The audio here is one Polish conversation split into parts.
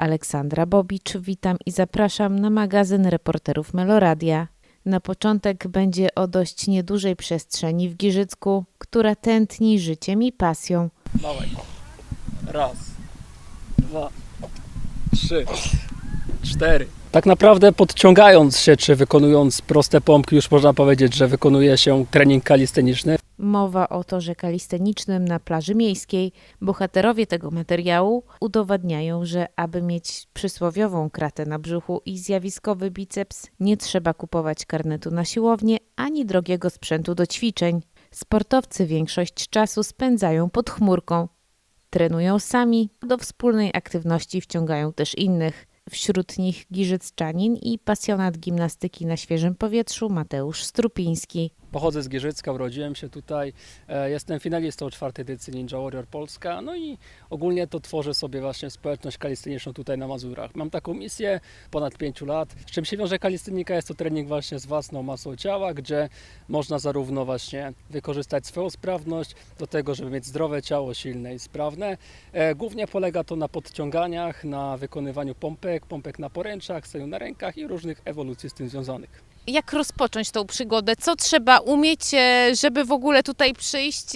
Aleksandra Bobicz, witam i zapraszam na magazyn reporterów Meloradia. Na początek będzie o dość niedużej przestrzeni w Giżycku, która tętni życiem i pasją. Dawaj. Raz, dwa, trzy, cztery. Tak naprawdę podciągając się, czy wykonując proste pompki, już można powiedzieć, że wykonuje się trening kalisteniczny. Mowa o torze kalistenicznym na plaży miejskiej. Bohaterowie tego materiału udowadniają, że aby mieć przysłowiową kratę na brzuchu i zjawiskowy biceps, nie trzeba kupować karnetu na siłownię ani drogiego sprzętu do ćwiczeń. Sportowcy większość czasu spędzają pod chmurką. Trenują sami, do wspólnej aktywności wciągają też innych. Wśród nich giżycczanin i pasjonat gimnastyki na świeżym powietrzu Mateusz Strupiński. Pochodzę z Gierzycka, urodziłem się tutaj. E, Jestem finalistą czwartej edycji Ninja Warrior Polska. No i ogólnie to tworzę sobie właśnie społeczność kalisteniczną tutaj na Mazurach. Mam taką misję ponad 5 lat. Z czym się wiąże kalistenika? Jest to trening właśnie z własną masą ciała, gdzie można zarówno właśnie wykorzystać swoją sprawność do tego, żeby mieć zdrowe ciało, silne i sprawne. E, Głównie polega to na podciąganiach, na wykonywaniu pompek, pompek na poręczach, staniu na rękach i różnych ewolucji z tym związanych. Jak rozpocząć tą przygodę? Co trzeba umieć, e, żeby w ogóle tutaj przyjść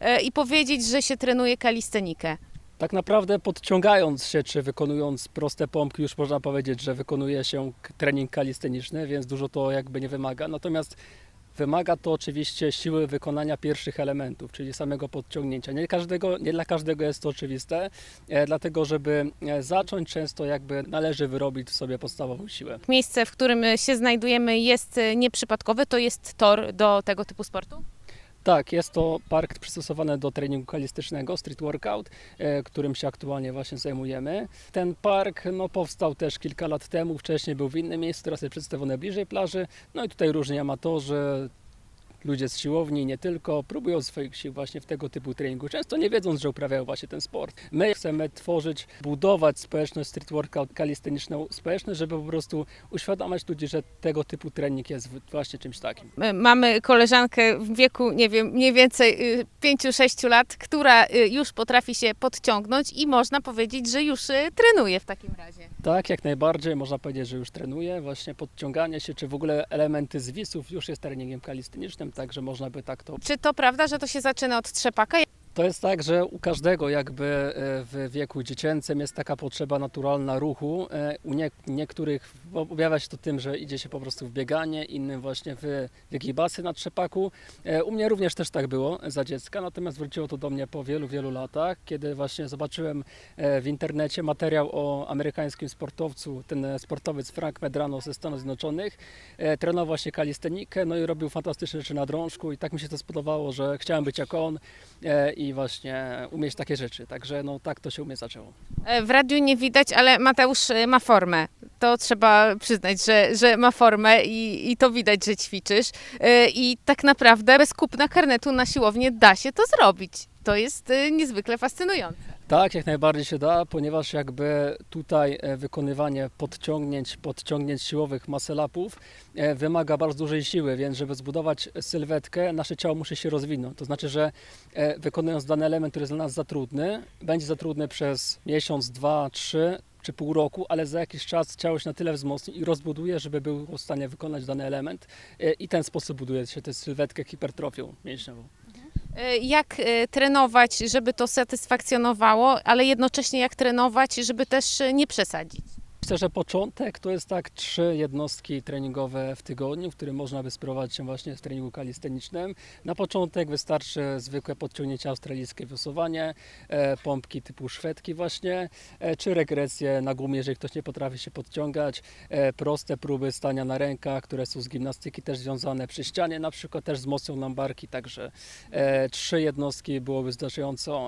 e, i powiedzieć, że się trenuje kalistenikę? Tak naprawdę podciągając się, czy wykonując proste pompki, już można powiedzieć, że wykonuje się trening kalisteniczny, więc dużo to jakby nie wymaga. Natomiast wymaga to oczywiście siły wykonania pierwszych elementów, czyli samego podciągnięcia. Nie, każdego, nie dla każdego jest to oczywiste, e, dlatego żeby e, zacząć często jakby należy wyrobić sobie podstawową siłę. Miejsce, w którym się znajdujemy jest e, nieprzypadkowe, to jest tor do tego typu sportu? Tak, jest to park przystosowany do treningu kalistycznego, street workout, e, którym się aktualnie właśnie zajmujemy. Ten park no, powstał też kilka lat temu, wcześniej był w innym miejscu, teraz jest przedstawiony bliżej plaży. No i tutaj różni amatorzy, ludzie z siłowni, nie tylko, próbują swoich sił właśnie w tego typu treningu, często nie wiedząc, że uprawiają właśnie ten sport. My chcemy tworzyć, budować społeczność street workout kalisteniczną, społeczność, żeby po prostu uświadamiać ludzi, że tego typu trening jest właśnie czymś takim. Mamy koleżankę w wieku, nie wiem, mniej więcej y, 5-6 lat, która y, już potrafi się podciągnąć i można powiedzieć, że już y, trenuje w takim razie. Tak, jak najbardziej. Można powiedzieć, że już trenuję. Właśnie podciąganie się, czy w ogóle elementy zwisów już jest treningiem kalistenicznym, także można by tak to... Czy to prawda, że to się zaczyna od trzepaka? To jest tak, że u każdego jakby e, w wieku dziecięcym jest taka potrzeba naturalna ruchu. E, U nie, niektórych objawia się to tym, że idzie się po prostu w bieganie, innym właśnie w wygibasy na trzepaku. E, U mnie również też tak było za dziecka, natomiast wróciło to do mnie po wielu, wielu latach, kiedy właśnie zobaczyłem w internecie materiał o amerykańskim sportowcu, ten sportowiec Frank Medrano ze Stanów Zjednoczonych. Trenował właśnie kalistenikę, no i robił fantastyczne rzeczy na drążku i tak mi się to spodobało, że chciałem być jak on i właśnie umieć takie rzeczy. Także no tak to się u mnie zaczęło. E, W radiu nie widać, ale Mateusz e, ma formę. To trzeba przyznać, że, że ma formę i, i to widać, że ćwiczysz. E, I tak naprawdę bez kupna karnetu na siłownię da się to zrobić. To jest niezwykle fascynujące. Tak, jak najbardziej się da, ponieważ jakby tutaj e, wykonywanie podciągnięć, podciągnięć siłowych muscle-upów e, wymaga bardzo dużej siły, więc żeby zbudować sylwetkę, nasze ciało musi się rozwinąć. To znaczy, że e, wykonując dany element, który jest dla nas za trudny, będzie za trudny przez miesiąc, dwa, trzy czy pół roku, ale za jakiś czas ciało się na tyle wzmocni i rozbuduje, żeby był w stanie wykonać dany element i ten sposób buduje się tę sylwetkę hipertrofią mięśniową. E, Jak e, trenować, żeby to satysfakcjonowało, ale jednocześnie jak trenować, żeby też e, nie przesadzić? Myślę, że początek to jest tak trzy jednostki treningowe w tygodniu, w którym można by spróbować się właśnie w treningu kalistenicznym. Na początek wystarczy zwykłe podciągnięcie australijskie, wiosłowanie, e, pompki typu szwedki właśnie, e, czy regresje na gumie, jeżeli ktoś nie potrafi się podciągać, e, proste próby stania na rękach, które są z gimnastyki też związane przy ścianie, na przykład też wzmocnią nam barki, także trzy jednostki byłoby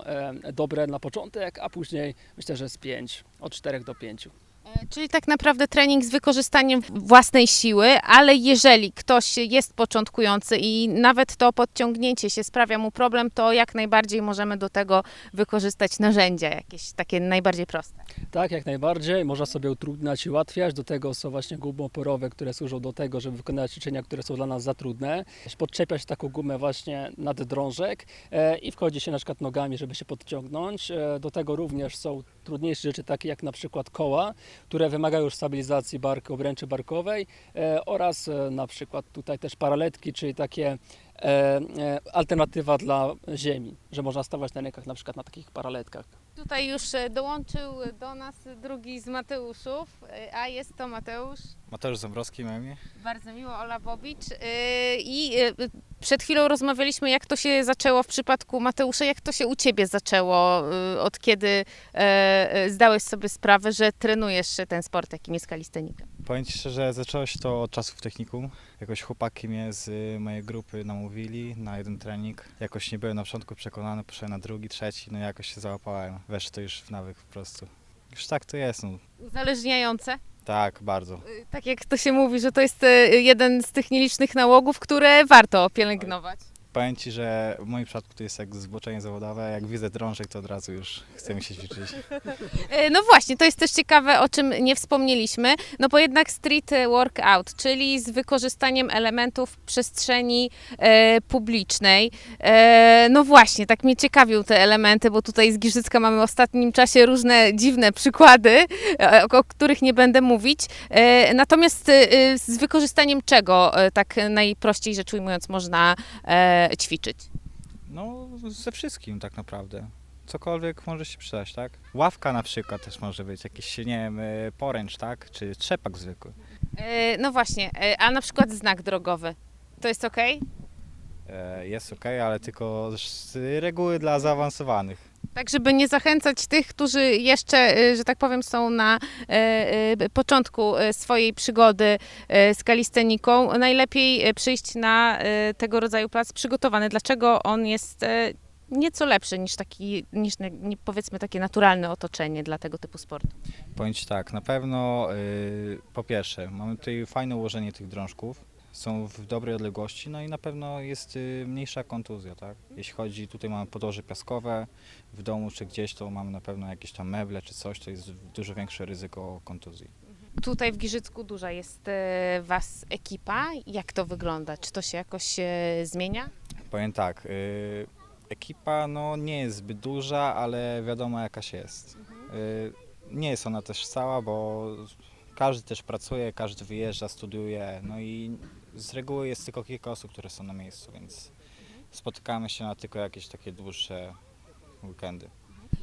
e, dobre na początek, a później myślę, że z pięć, od czterech do pięciu. E, Czyli tak naprawdę trening z wykorzystaniem własnej siły, ale jeżeli ktoś jest początkujący i nawet to podciągnięcie się sprawia mu problem, to jak najbardziej możemy do tego wykorzystać narzędzia jakieś takie najbardziej proste. Tak, jak najbardziej. Można sobie utrudniać i ułatwiać. Do tego są właśnie gumy oporowe, które służą do tego, żeby wykonać ćwiczenia, które są dla nas za trudne. Podczepia się taką gumę właśnie nad drążek e, i wchodzi się na przykład nogami, żeby się podciągnąć. E, do tego również są trudniejsze rzeczy takie jak na przykład koła, które wymagają już stabilizacji obręczy barkowej e, oraz e, na przykład tutaj też paraletki, czyli takie e, alternatywa dla ziemi, że można stawać na rękach na przykład na takich paraletkach. Tutaj już e, dołączył do nas drugi z Mateuszów, e, a jest to Mateusz. Mateusz Ząbrowski na imię. Bardzo miło, Ola Bobicz. Yy, I przed chwilą rozmawialiśmy, jak to się zaczęło w przypadku Mateusza, jak to się u Ciebie zaczęło, od kiedy zdałeś sobie sprawę, że trenujesz ten sport, jakim jest kalistenika. Powiem Ci szczerze, zaczęło się to od czasów technikum. Jakoś chłopaki mnie z y, mojej grupy namówili na jeden trening. Jakoś nie byłem na początku przekonany, poszedłem na drugi, trzeci, no jakoś się załapałem. Weszło to już w nawyk po prostu. Już tak to jest, no. Uzależniające. Tak, bardzo. Yy, Tak jak to się mówi, że to jest yy, jeden z tych nielicznych nałogów, które warto pielęgnować. Powiem Ci, że w moim przypadku to jest jak zboczenie zawodowe. Jak widzę drążek, to od razu już chce mi się ćwiczyć. E, No właśnie, to jest też ciekawe, o czym nie wspomnieliśmy, no bo jednak street workout, czyli z wykorzystaniem elementów przestrzeni e, publicznej. E, no właśnie, tak mnie ciekawią te elementy, bo tutaj z Giżycka mamy w ostatnim czasie różne dziwne przykłady, e, o, o których nie będę mówić. E, natomiast e, z wykorzystaniem czego, e, tak najprościej rzecz ujmując, można e, ćwiczyć? No, ze wszystkim tak naprawdę. Cokolwiek może się przydać, tak? Ławka na przykład też może być, jakiś, nie wiem, y, poręcz, tak? Czy trzepak zwykły. E, no właśnie, e, a na przykład znak drogowy, to jest ok? E, Jest ok, ale tylko z reguły dla zaawansowanych. Tak, żeby nie zachęcać tych, którzy jeszcze, y, że tak powiem, są na e, e, początku swojej przygody z kalisteniką, najlepiej przyjść na tego rodzaju plac przygotowany. Dlaczego on jest nieco lepszy niż taki, niż powiedzmy takie naturalne otoczenie dla tego typu sportu? Powiem Ci tak, na pewno y, po pierwsze mamy tutaj fajne ułożenie tych drążków, są w dobrej odległości, no i na pewno jest y, mniejsza kontuzja, tak? Jeśli chodzi, tutaj mamy podłoże piaskowe, w domu czy gdzieś to mamy na pewno jakieś tam meble czy coś, to jest dużo większe ryzyko kontuzji. Tutaj w Giżycku duża jest e, Was ekipa. Jak to wygląda? Czy to się jakoś e, zmienia? Powiem tak, y, ekipa no nie jest zbyt duża, ale wiadomo jakaś jest. Y, nie jest ona też cała, bo każdy też pracuje, każdy wyjeżdża, studiuje, no i z reguły jest tylko kilka osób, które są na miejscu, więc spotykamy się na tylko jakieś takie dłuższe weekendy.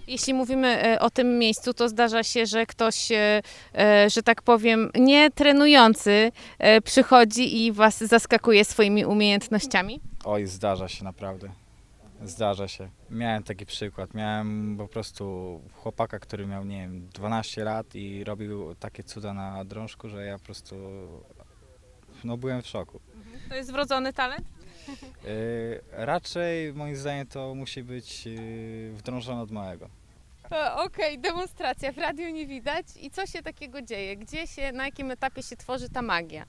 Jeśli mówimy e, o tym miejscu, to zdarza się, że ktoś, e, e, że tak powiem, nie trenujący e, przychodzi i was zaskakuje swoimi umiejętnościami. Oj, zdarza się naprawdę. Zdarza się. Miałem taki przykład. Miałem po prostu chłopaka, który miał, nie wiem, 12 lat i robił takie cuda na drążku, że ja po prostu no, byłem w szoku. To jest wrodzony talent? Yy, raczej moim zdaniem to musi być yy, wdrążone od małego. E, Okej, demonstracja. W radiu nie widać. I co się takiego dzieje? Gdzie się, na jakim etapie się tworzy ta magia?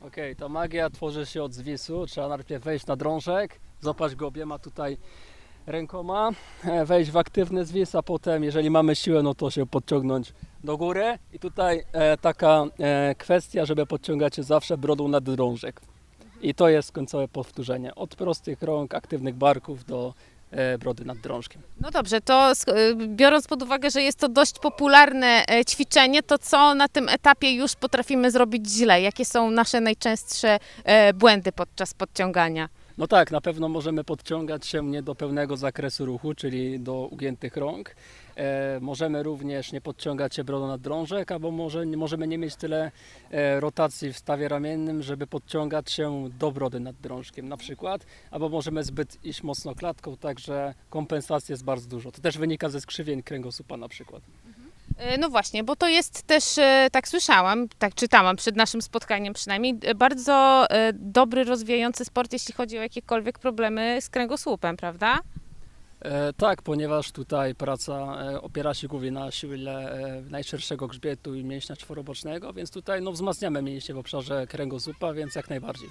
Okej, ta magia tworzy się od zwisu. Trzeba najpierw wejść na drążek, złapać go obiema tutaj rękoma, e, wejść w aktywny zwis, a potem, jeżeli mamy siłę, no to się podciągnąć do góry. I tutaj e, taka e, kwestia, żeby podciągać się zawsze brodą nad drążek. I to jest końcowe powtórzenie. Od prostych rąk, aktywnych barków do e, brody nad drążkiem. No dobrze, to e, biorąc pod uwagę, że jest to dość popularne ćwiczenie, to co na tym etapie już potrafimy zrobić źle? Jakie są nasze najczęstsze błędy podczas podciągania? No tak, na pewno możemy podciągać się nie do pełnego zakresu ruchu, czyli do ugiętych rąk. E, możemy również nie podciągać się brodą nad drążek, albo może, możemy nie mieć tyle e, rotacji w stawie ramiennym, żeby podciągać się do brody nad drążkiem na przykład, albo możemy zbyt iść mocno klatką, także kompensacji jest bardzo dużo. To też wynika ze skrzywień kręgosłupa na przykład. E, No właśnie, bo to jest też, e, tak słyszałam, tak czytałam przed naszym spotkaniem przynajmniej, e, bardzo dobry, rozwijający sport, jeśli chodzi o jakiekolwiek problemy z kręgosłupem, prawda? Tak, ponieważ tutaj praca opiera się głównie na siłę e, najszerszego grzbietu i mięśnia czworobocznego, więc tutaj no, wzmacniamy mięśnie w obszarze kręgosłupa, więc jak najbardziej.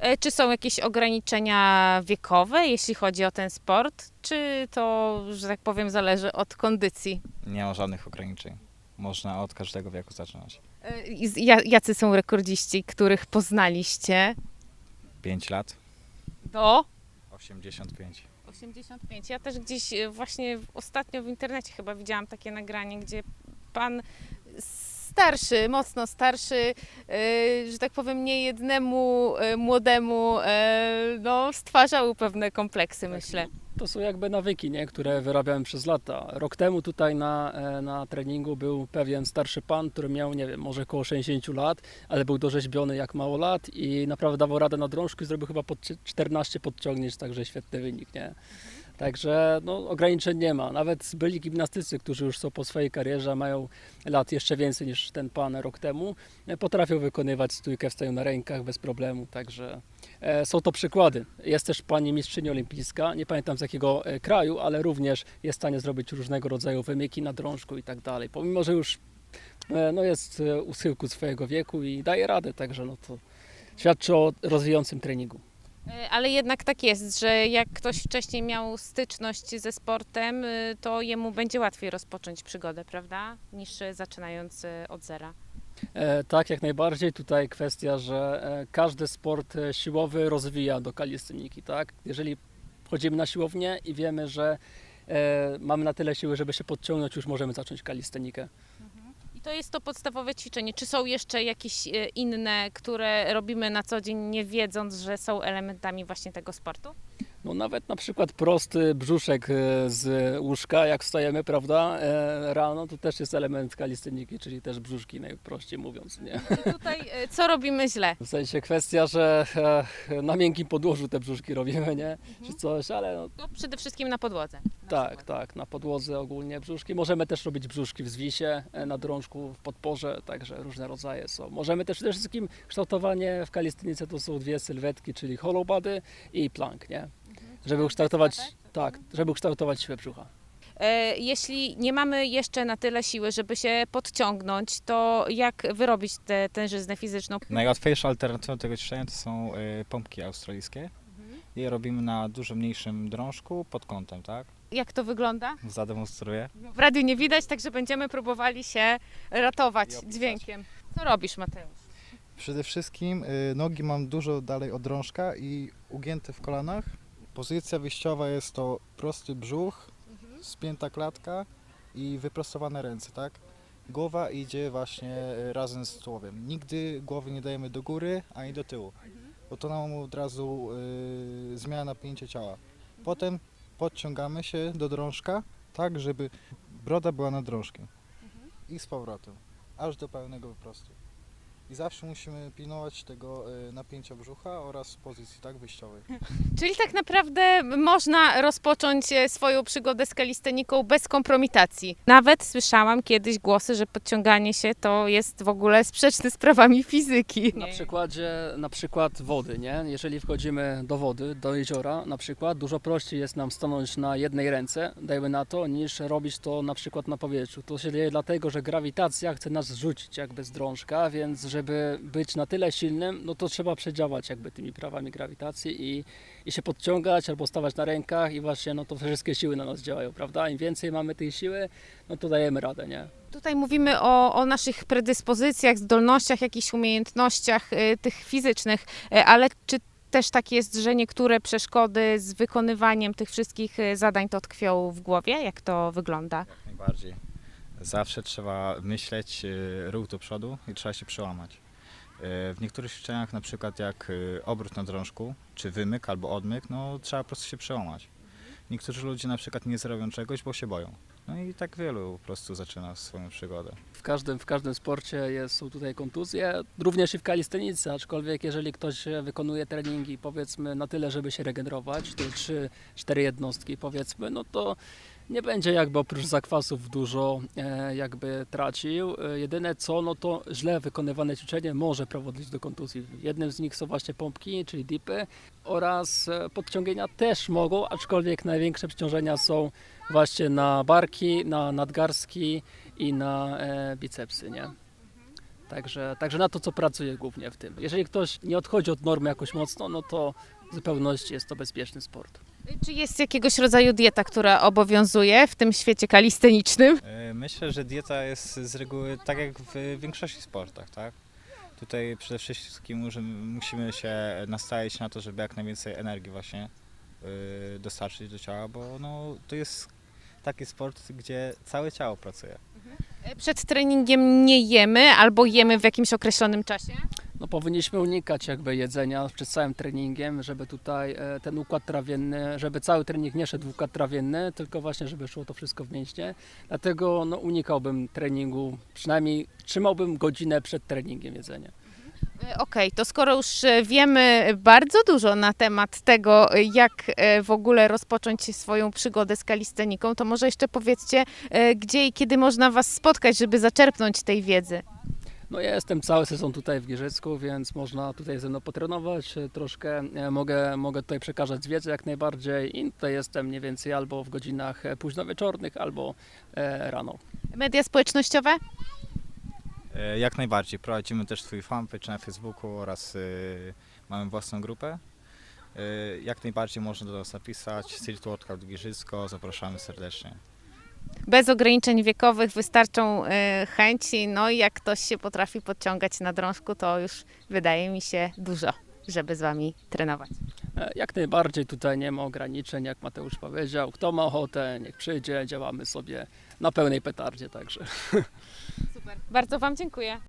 E, Czy są jakieś ograniczenia wiekowe, jeśli chodzi o ten sport? Czy to, że tak powiem, zależy od kondycji? Nie ma żadnych ograniczeń. Można od każdego wieku zaczynać. E, z- ja- Jacy są rekordziści, których poznaliście? 5 lat, Do? 85. 85. Ja też gdzieś e, właśnie ostatnio w internecie chyba widziałam takie nagranie, gdzie pan starszy, mocno starszy, e, że tak powiem, nie jednemu e, młodemu e, no, stwarzał pewne kompleksy, myślę. To są jakby nawyki, nie? które wyrabiałem przez lata. Rok temu tutaj na, na treningu był pewien starszy pan, który miał, nie wiem, może około 60 lat, ale był dorzeźbiony jak mało lat i naprawdę dawał radę na drążku i zrobił chyba pod 14 podciągnięć, także świetny wynik, nie? Także no, ograniczeń nie ma. Nawet byli gimnastycy, którzy już są po swojej karierze, mają lat jeszcze więcej niż ten pan rok temu, e, potrafią wykonywać stójkę w staju na rękach bez problemu, także E, Są to przykłady. Jest też pani mistrzyni olimpijska, nie pamiętam z jakiego e, kraju, ale również jest w stanie zrobić różnego rodzaju wymyki na drążku i tak dalej. Pomimo, że już no, jest u schyłku swojego wieku i daje radę, także no to świadczy o rozwijającym treningu. E, Ale jednak tak jest, że jak ktoś wcześniej miał styczność ze sportem, e, to jemu będzie łatwiej rozpocząć przygodę, prawda? Niż zaczynając e, od zera. Tak, jak najbardziej. Tutaj kwestia, że każdy sport siłowy rozwija do kalistyniki, tak? Jeżeli wchodzimy na siłownię i wiemy, że mamy na tyle siły, żeby się podciągnąć, już możemy zacząć kalistynikę. To jest to podstawowe ćwiczenie. Czy są jeszcze jakieś e, inne, które robimy na co dzień, nie wiedząc, że są elementami właśnie tego sportu? No nawet na przykład prosty brzuszek e, z łóżka, jak wstajemy, prawda, e, rano, to też jest element kalistyniki, czyli też brzuszki, najprościej mówiąc, nie? I tutaj e, co robimy źle? W sensie kwestia, że na miękkim podłożu te brzuszki robimy, nie? Czy coś, ale no, No, przede wszystkim na podłodze. na tak, przykład. tak, na podłodze ogólnie brzuszki. Możemy też robić brzuszki w zwisie, na drążku, w podporze, także różne rodzaje są. Możemy też przede wszystkim kształtowanie w kalistynice to są dwie sylwetki, czyli hollow body i plank, nie? Żeby ukształtować, tak, żeby ukształtować siłę brzucha. E, Jeśli nie mamy jeszcze na tyle siły, żeby się podciągnąć, to jak wyrobić tę tężyznę fizyczną? Najłatwiejsza alternatywa tego ćwiczenia to są y, pompki australijskie. Je robimy na dużo mniejszym drążku pod kątem, tak? Jak to wygląda? Zademonstruję. W radiu nie widać, także będziemy próbowali się ratować dźwiękiem. Co robisz, Mateusz? Przede wszystkim y, nogi mam dużo dalej od drążka i ugięte w kolanach. Pozycja wyjściowa jest to prosty brzuch, spięta klatka i wyprostowane ręce, tak? Głowa idzie właśnie y, razem z tułowiem. Nigdy głowy nie dajemy do góry ani do tyłu, bo to nam od razu y, zmiana napięcia ciała. Potem podciągamy się do drążka, tak żeby broda była nad drążkiem i z powrotem, aż do pełnego wyprostu. I zawsze musimy pilnować tego y, napięcia brzucha oraz pozycji tak wyjściowej. Czyli tak naprawdę można rozpocząć e, swoją przygodę z kalisteniką bez kompromitacji. Nawet słyszałam kiedyś głosy, że podciąganie się to jest w ogóle sprzeczne z prawami fizyki. Na przykładzie, na przykład wody, nie? Jeżeli wchodzimy do wody, do jeziora na przykład, dużo prościej jest nam stanąć na jednej ręce, dajmy na to, niż robić to na przykład na powietrzu. To się dzieje dlatego, że grawitacja chce nas zrzucić jakby z drążka, więc żeby być na tyle silnym, no to trzeba przedziałać jakby tymi prawami grawitacji i, i się podciągać albo stawać na rękach i właśnie no to wszystkie siły na nas działają, prawda? Im więcej mamy tej siły, no to dajemy radę, nie? Tutaj mówimy o, o naszych predyspozycjach, zdolnościach, jakichś umiejętnościach y, tych fizycznych, y, ale czy też tak jest, że niektóre przeszkody z wykonywaniem tych wszystkich y, zadań to tkwią w głowie? Jak to wygląda? Jak najbardziej. Zawsze trzeba myśleć y, ruch do przodu i trzeba się przełamać. Y, W niektórych ćwiczeniach, na przykład jak y, obrót na drążku, czy wymyk albo odmyk, no trzeba po prostu się przełamać. Niektórzy ludzie na przykład nie zrobią czegoś, bo się boją. No i tak wielu po prostu zaczyna swoją przygodę. W każdym, w każdym sporcie jest, są tutaj kontuzje, również i w kalistenice, aczkolwiek jeżeli ktoś wykonuje treningi powiedzmy na tyle, żeby się regenerować, te 3-4 jednostki powiedzmy, no to nie będzie jakby oprócz zakwasów dużo e, jakby tracił. E, jedyne co, no to źle wykonywane ćwiczenie może prowadzić do kontuzji. Jednym z nich są właśnie pompki, czyli dipy oraz e, podciągnięcia też mogą, aczkolwiek największe przeciążenia są właśnie na barki, na nadgarstki, i na bicepsy, nie? Także, także na to, co pracuję głównie w tym. Jeżeli ktoś nie odchodzi od normy jakoś mocno, no to w zupełności jest to bezpieczny sport. Czy jest jakiegoś rodzaju dieta, która obowiązuje w tym świecie kalistenicznym? Y, Myślę, że dieta jest z reguły tak jak w większości sportach, tak? Tutaj przede wszystkim musimy się nastawić na to, żeby jak najwięcej energii właśnie y, dostarczyć do ciała, bo no, to jest taki sport, gdzie całe ciało pracuje. E, Przed treningiem nie jemy albo jemy w jakimś określonym czasie? No powinniśmy unikać jakby jedzenia przed całym treningiem, żeby tutaj e, ten układ trawienny, żeby cały trening nie szedł w układ trawienny, tylko właśnie żeby szło to wszystko w mięśnie. Dlatego no, unikałbym treningu, przynajmniej trzymałbym godzinę przed treningiem jedzenia. E, Okej, to skoro już e, wiemy bardzo dużo na temat tego, jak w ogóle rozpocząć swoją przygodę z kalisteniką, to może jeszcze powiedzcie, gdzie i kiedy można Was spotkać, żeby zaczerpnąć tej wiedzy. No ja jestem cały sezon tutaj w Giżycku, więc można tutaj ze mną potrenować e, troszkę. E, Mogę, mogę tutaj przekazać wiedzę jak najbardziej i tutaj jestem mniej więcej albo w godzinach e, późnowieczornych, albo e, rano. Media społecznościowe? E, Jak najbardziej. Prowadzimy też swój fanpage na Facebooku oraz mamy własną grupę. Jak najbardziej można do nas napisać. Street Workout Giżycko. Zapraszamy serdecznie. Bez ograniczeń wiekowych wystarczą e, chęci, no i jak ktoś się potrafi podciągać na drążku, to już wydaje mi się dużo, żeby z Wami trenować. E, Jak najbardziej tutaj nie ma ograniczeń, jak Mateusz powiedział. Kto ma ochotę, niech przyjdzie, działamy sobie na pełnej petardzie także. Bardzo Wam dziękuję.